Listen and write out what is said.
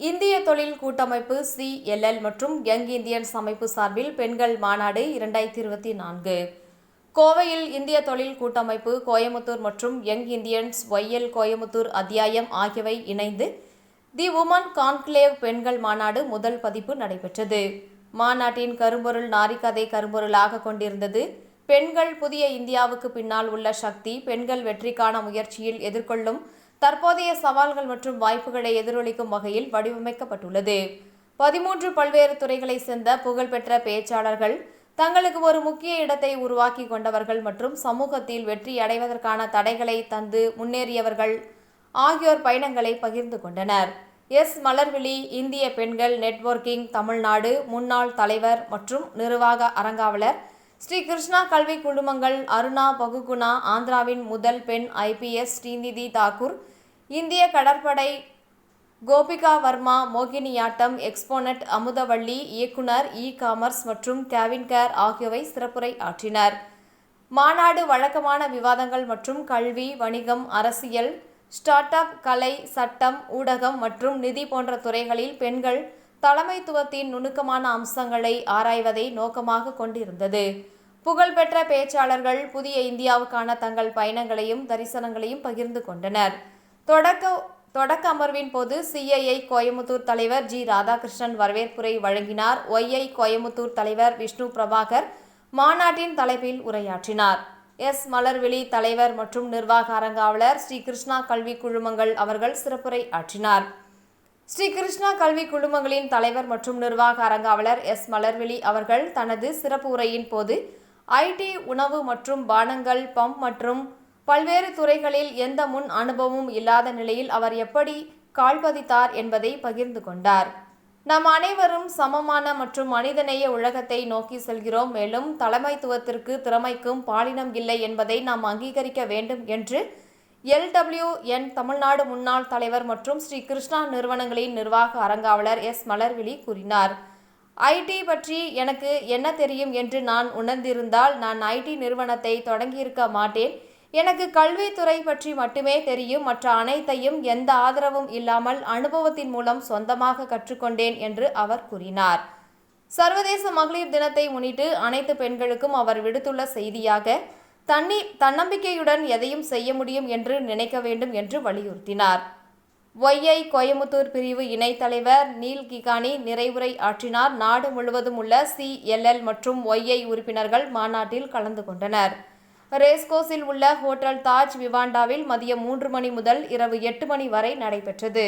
இந்திய தொழில் கூட்டமைப்பு சிஎல்எல் மற்றும் யங் இந்தியன்ஸ் அமைப்பு சார்பில் பெண்கள் மாநாடு இரண்டாயிரத்தி இருபத்தி நான்கு. கோவையில் இந்திய தொழில் கூட்டமைப்பு கோயமுத்தூர் மற்றும் யங் இந்தியன்ஸ் ஒய்எல் கோயமுத்தூர் அத்தியாயம் ஆகியவை இணைந்து தி உமன் கான்க்ளேவ் பெண்கள் மாநாடு முதல் பதிப்பு நடைபெற்றது. மாநாட்டின் கரும்பொருள் நாரிக்கதை கரும்பொருளாக கொண்டிருந்தது. பெண்கள் புதிய இந்தியாவுக்கு பின்னால் உள்ள சக்தி பெண்கள் வெற்றிக்கான முயற்சியில் எதிர்கொள்ளும் தற்போதைய சவால்கள் மற்றும் வாய்ப்புகளை எதிரொலிக்கும் வகையில் வடிவமைக்கப்பட்டுள்ளது. பதிமூன்று பல்வேறு துறைகளை சேர்ந்த புகழ்பெற்ற பேச்சாளர்கள் தங்களுக்கு ஒரு முக்கிய இடத்தை உருவாக்கி கொண்டவர்கள் மற்றும் சமூகத்தில் வெற்றி அடைவதற்கான தடைகளை தந்து முன்னேறியவர்கள் ஆகியோர் பயணங்களை பகிர்ந்து கொண்டனர். எஸ். மலர்விழி இந்திய பெண்கள் நெட்வொர்க்கிங் தமிழ்நாடு முன்னாள் தலைவர் மற்றும் நிர்வாக அரங்காவலர் ஸ்ரீ கிருஷ்ணா கல்வி குழுமங்கள் அருணா பகுகுணா ஆந்திராவின் முதல் பெண் ஐபிஎஸ் ஸ்ரீநிதி தாக்கூர் இந்திய கடற்படை கோபிகா வர்மா மோகினியாட்டம் எக்ஸ்போனட் அமுதவள்ளி இயக்குனர் இ காமர்ஸ் மற்றும் கேவின் கேர் ஆகியவை சிறப்புரை ஆற்றினர். மாநாடு வழக்கமான விவாதங்கள் மற்றும் கல்வி வணிகம் அரசியல் ஸ்டார்ட் அப் கலை சட்டம் ஊடகம் மற்றும் நிதி போன்ற துறைகளில் பெண்கள் தலைமைத்துவத்தின் நுணுக்கமான அம்சங்களை ஆராய்வதை நோக்கமாக கொண்டிருந்தது. புகழ்பெற்ற பேச்சாளர்கள் புதிய இந்தியாவுக்கான தங்கள் பயணங்களையும் தரிசனங்களையும் பகிர்ந்து கொண்டனர். தொடக்க தொடக்க அமர்வின் போது சிஐஐ கோயமுத்தூர் தலைவர் ஜி ராதாகிருஷ்ணன் வரவேற்புரை வழங்கினார். ஒய்ஐ கோயமுத்தூர் தலைவர் விஷ்ணு பிரபாகர் மாநாட்டின் தலைப்பில் உரையாற்றினார். எஸ். மலர்விழி தலைவர் மற்றும் நிர்வாக அரங்காவலர் ஸ்ரீ கிருஷ்ணா கல்வி குழுமங்கள் அவர்கள் சிறப்புரை ஆற்றினார். ஸ்ரீ கிருஷ்ணா கல்வி குழுமங்களின் தலைவர் மற்றும் நிர்வாக அரங்காவலர் எஸ். மலர்விழி அவர்கள் தனது சிறப்பு உரையின் போது ஐடி உணவு மற்றும் பானங்கள் பம்ப் மற்றும் பல்வேறு துறைகளில் எந்த முன் அனுபவமும் இல்லாத நிலையில் அவர் எப்படி கால்பதித்தார் என்பதை பகிர்ந்து கொண்டார். நம் அனைவரும் சமமான மற்றும் மனிதநேய உலகத்தை நோக்கி செல்கிறோம். மேலும் தலைமைத்துவத்திற்கு திறமைக்கும் பாலினம் இல்லை என்பதை நாம் அங்கீகரிக்க வேண்டும் என்று எல்டபிள்யூ என் தமிழ்நாடு முன்னாள் தலைவர் மற்றும் ஸ்ரீ கிருஷ்ணா நிறுவனங்களின் நிர்வாக அரங்காவலர் எஸ் மலர்விழி கூறினார். ஐடி பற்றி எனக்கு என்ன தெரியும் என்று நான் உணர்ந்திருந்தால் நான் ஐடி நிறுவனத்தை தொடங்கியிருக்க மாட்டேன். எனக்கு கல்வித்துறை பற்றி மட்டுமே தெரியும். மற்ற அனைத்தையும் எந்த ஆதரவும் இல்லாமல் அனுபவத்தின் மூலம் சொந்தமாக கற்றுக்கொண்டேன் என்று அவர் கூறினார். சர்வதேச மகளிர் தினத்தை முன்னிட்டு அனைத்து பெண்களுக்கும் அவர் விடுத்துள்ள செய்தியாக தண்ணி தன்னம்பிக்கையுடன் எதையும் செய்ய முடியும் என்று நினைக்க வேண்டும் என்று வலியுறுத்தினார். ஒய்ஐ கோயமுத்தூர் பிரிவு இணைத்தலைவர் நீல் கிகானி நிறைவுரை ஆற்றினார். நாடு முழுவதும் உள்ள சிஎல்எல் மற்றும் ஒய்ஐ உறுப்பினர்கள் மாநாட்டில் கலந்து கொண்டனர். ரேஸ்கோஸில் உள்ள ஹோட்டல் தாஜ் விவாண்டாவில் மதியம் மூன்று மணி முதல் இரவு எட்டு மணி வரை நடைபெற்றது.